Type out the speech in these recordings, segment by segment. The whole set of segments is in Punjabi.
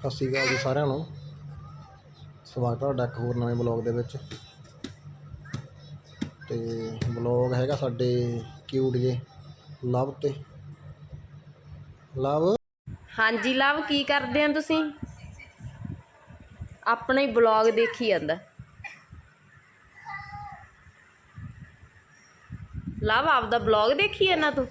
ਸਤਿ ਸ਼੍ਰੀ ਅਕਾਲ ਜੀ ਸਾਰਿਆਂ ਨੂੰ। ਸਵਾਗਤ ਤੁਹਾਡਾ ਇੱਕ ਹੋਰ ਨਵੇਂ ਬਲੌਗ ਦੇ ਵਿੱਚ। ਤੇ ਬਲੌਗ ਹੈਗਾ ਸਾਡੇ ਕਿਊਟ ਜੇ, ਲਵ ਤੇ। ਲਵ? ਹਾਂਜੀ, ਲਵ, ਕੀ ਕਰਦੇ ਆ ਤੁਸੀਂ? ਆਪਣਾ ਹੀ ਬਲੌਗ ਦੇਖੀ ਜਾਂਦਾ। ਲਵ, ਆਪਦਾ ਬਲੌਗ ਦੇਖੀ ਜਾਂਦਾ ਤੂੰ?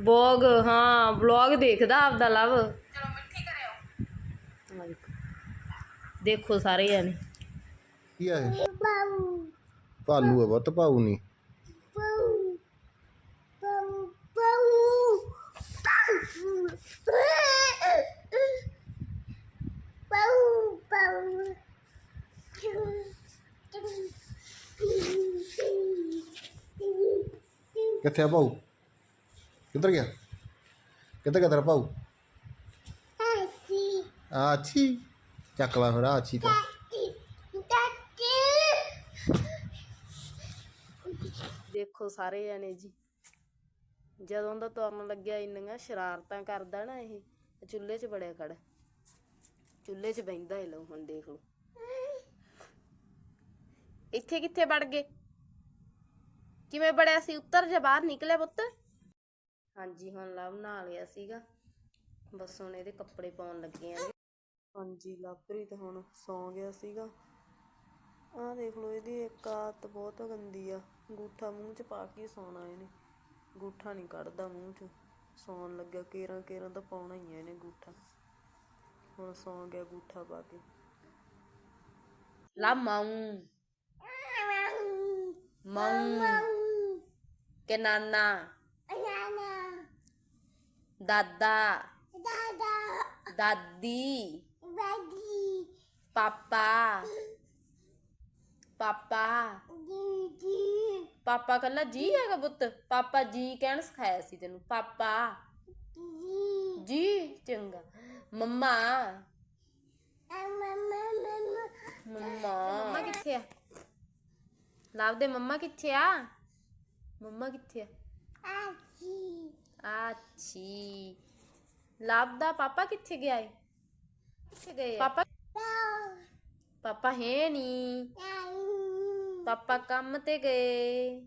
ਬਲੌਗ ਹਾਂ ਬਲੌਗ ਦੇਖਦਾ ਆਪਦਾ ਲਵ। ਚਲੋ ਮਿੱਠੀ ਕਰਿਓ। ਦੇਖੋ ਸਾਰੇ ਜਾਣੇ। ਕੀ ਆ ਇਹ? ਭਾਲੂ ਹੈ ਬਹੁਤ ਭਾਊ ਨਹੀਂ ਕਿੱਥੇ ਆ ਭਾਊ ਕਿੱਧਰ ਗਿਆ? ਕਿੱਧਰ ਗਿਆ ਤੇਰਾ ਭਾਊ? ਆ ਅੱਛੀ ਚੱਕ ਲਾ ਫਿਰ ਆ ਅੱਛੀ ਤਾਂ। ਦੇਖੋ ਸਾਰੇ ਜਾਣੇ ਜੀ ਜਦੋਂ ਦਾ ਤੁਰਨ ਲੱਗਿਆ ਇੰਨੀਆਂ ਸ਼ਰਾਰਤਾਂ ਕਰਦਾ ਨਾ ਇਹ ਚੁੱਲ੍ਹੇ 'ਚ ਬੜਿਆ ਖੜਾ। ਚੁੱਲ੍ਹੇ 'ਚ ਬਹਿੰਦਾ ਇਹ ਲੋ ਹੁਣ ਦੇਖ ਲਓ। ਇੱਥੇ ਕਿੱਥੇ ਵੜ ਗਏ? ਕਿਵੇਂ ਬੜਿਆ ਸੀ? ਉੱਤਰ ਜਾ ਬਾਹਰ ਨਿਕਲਿਆ ਪੁੱਤ? ਹਾਂਜੀ ਹੁਣ ਲਵ ਨਹਾ ਲਿਆ ਸੀਗਾ। ਬਸ ਹੁਣ ਇਹਦੇ ਕੱਪੜੇ ਪਾਉਣ ਲੱਗੇ ਆਂ। ਹਾਂਜੀ ਲਵਪ੍ਰੀਤ ਹੁਣ ਸੌਂ ਗਿਆ ਸੀਗਾ। ਆਹ ਦੇਖ ਲਓ ਇਹਦੀ ਇੱਕ ਆਦਤ ਬਹੁਤ ਗੰਦੀ ਆ। ਗੂਠਾ ਮੂੰਹ 'ਚ ਪਾ ਕੇ ਸੌਣਾ ਇਹਨੇ। ਗੂਠਾ ਨਹੀਂ ਕੱਢਦਾ ਮੂੰਹ 'ਚ। ਸੌਣ ਲੱਗਾ ਕੇਰਾਂ ਕੇਰਾਂ ਤਾਂ ਪਾਉਣਾ ਹੀ ਆ ਇਹਨੇ ਗੂਠਾ ਹੁਣ ਸੌਂ ਗਿਆ ਗੂਠਾ ਪਾ ਕੇ। ਲਾ ਮਾਊ। ਮਾਊ। ਕੇ ਨਾਨਾ। ਦਾਦਾ। ਦਾਦੀ। ਪਾਪਾ। ਪਾਪਾ। ਪਾਪਾ ਕੱਲਾ ਜੀ ਹੈਗਾ ਪੁੱਤ। ਪਾਪਾ ਜੀ ਕਹਿਣ ਸਿਖਾਇਆ ਸੀ ਤੈਨੂੰ। ਪਾਪਾ। ਜੀ ਚੰਗਾ। ਮੰਮਾ। ਮੰਮਾ ਮੰਮਾ। ਕਿੱਥੇ ਆ? ਲਵ ਦੇ ਮੰਮਾ ਕਿੱਥੇ ਆ? ਮੰਮਾ ਕਿੱਥੇ ਆ? ਆਛੀ ਲਵ ਦਾ ਪਾਪਾ ਕਿੱਥੇ ਗਿਆ ਏ ਕਿੱਥੇ ਗਏ ਆ? ਪਾਪਾ ਪਾਪਾ ਹੈ ਨਹੀਂ ਪਾਪਾ ਕੰਮ ਤੇ ਗਏ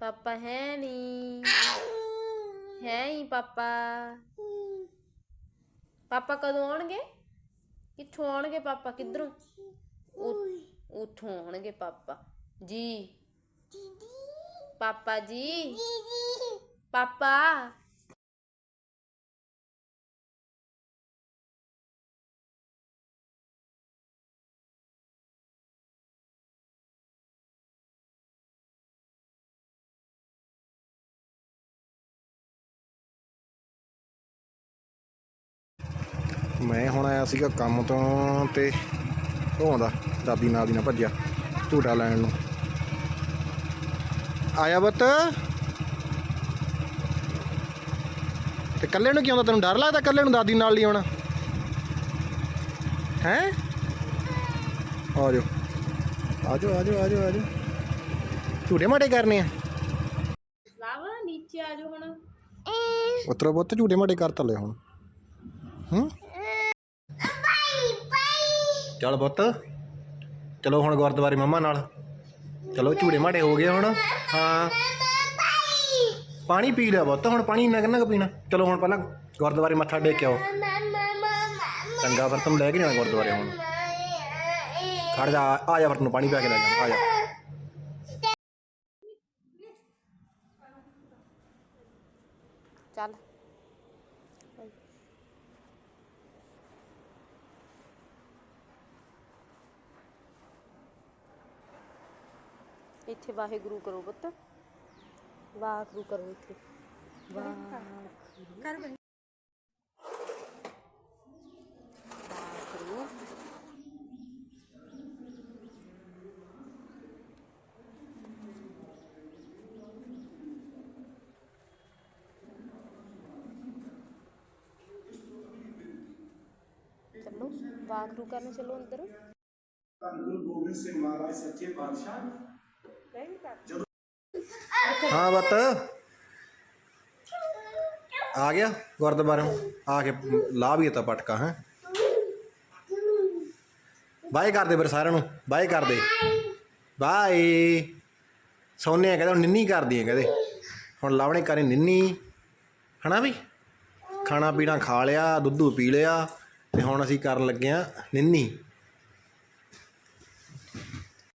ਪਾਪਾ ਹੈ ਨਹੀਂ ਹੈ ਹੀ ਪਾਪਾ ਪਾਪਾ ਕਦੋਂ ਆਉਣਗੇ ਕਿੱਥੋਂ ਆਉਣਗੇ ਪਾਪਾ ਕਿੱਧਰੋਂ ਉ- ਉੱਥੋਂ ਆਉਣਗੇ ਪਾਪਾ ਜੀ ਪਾਪਾ ਮੈਂ ਹੁਣ ਆਇਆ ਸੀਗਾ ਕੰਮ ਤੋਂ ਤੇ ਉਹ ਆਉਂਦਾ ਦਾਦੀ ਨਾਲ ਦੀ ਨਾ ਭੱਜਿਆ ਝੂਟਾ ਲੈਣ ਨੂੰ। ਆਇਆ ਬੱਤ ਤੇ ਕੱਲੇ ਨੂੰ ਕੀ ਆਉਂਦਾ? ਤੈਨੂੰ ਡਰ ਲੱਗਦਾ ਕੱਲੇ ਨੂੰ ਦਾਦੀ ਨਾਲ ਨਹੀਂ ਆਉਣਾ? ਹੈ? ਆ ਜਾਓ। ਆ ਜਾਓ ਆ ਜਾਓ ਆ ਜਾਓ ਆ ਜਾਓ। ਝੂਟੇ ਮਾਟੇ ਕਰਨੇ ਆ। ਲਵ ਨੀਚੇ ਆ ਜਾਓ ਹੁਣ। ਉਤਰੋ ਪੁੱਤ ਝੂਟੇ ਮਾਟੇ ਕਰ ਤਲੇ ਹੁਣ। ਹੂੰ? ਚਲ ਪੁੱਤ। ਚਲੋ ਹੁਣ ਗੁਰਦੁਆਰੇ ਮੰਮਾ ਨਾਲ। ਚਲੋ ਝੂੜੇ ਮਾੜੇ ਹੋ ਗਏ ਹੁਣ। ਹਾਂ। ਪਾਣੀ ਪੀ ਲਿਆ ਬਹੁਤ, ਹੁਣ ਪਾਣੀ ਮੈਂ ਕਿੰਨਾ ਕੁ ਪੀਣਾ? ਚਲੋ ਹੁਣ ਪਹਿਲਾਂ ਗੁਰਦੁਆਰੇ ਮੱਥਾ ਟੇਕ ਕੇ ਆਓ। ਚੰਗਾ, ਫਿਰ ਤੁਮ ਲੈ ਕੇ ਜਾਣਾ ਗੁਰਦੁਆਰੇ ਹੁਣ। ਖੜ ਜਾ, ਆ ਜਾ ਫਿਰ ਤੈਨੂੰ ਪਾਣੀ ਪਿਆ ਕੇ ਲੈ ਜਾ ਆ ਜਾ। ਚੱਲ। ਇੱਥੇ ਵਾਹਿਗੁਰੂ ਕਰੋ ਪੁੱਤ। ਵਾਹਿਗੁਰੂ ਕਰੋ ਇੱਥੇ ਵਾਹਿਗੁਰੂ ਕਰ ਬਈ ਵਾਹਿਗੁਰੂ ਚਲੋ ਵਾਹਿਗੁਰੂ ਕਰਨ ਚਲੋ ਅੰਦਰ ਧੰਨ ਗੁਰੂ ਗੋਬਿੰਦ ਹਾਂ ਬੱਤ। ਆ ਗਿਆ ਗੁਰਦੁਆਰੋਂ। ਆ ਕੇ ਲਾ ਵੀ ਤਾਂ ਪਟਕਾ, ਹੈ। ਬਾਏ ਕਰਦੇ ਫਿਰ ਸਾਰਿਆਂ ਨੂੰ, ਬਾਏ ਕਰਦੇ ਬਾਏ। ਸੋਨੇ ਕਹਿੰਦਾ, ਹੁਣ ਨਿੰਨੀ ਕਰਦੀ ਹੈ ਕਹਿੰਦੇ। ਹੁਣ ਲਾਵਣੇ ਕਰੇ ਨਿੰਨੀ। ਹਨਾ ਵੀ? ਖਾਣਾ ਪੀਣਾ ਖਾ ਲਿਆ ਦੁੱਧੂ ਪੀ ਲਿਆ, ਤੇ ਹੁਣ ਅਸੀਂ ਕਰਨ ਲੱਗੇ ਆ ਨਿੰਨੀ।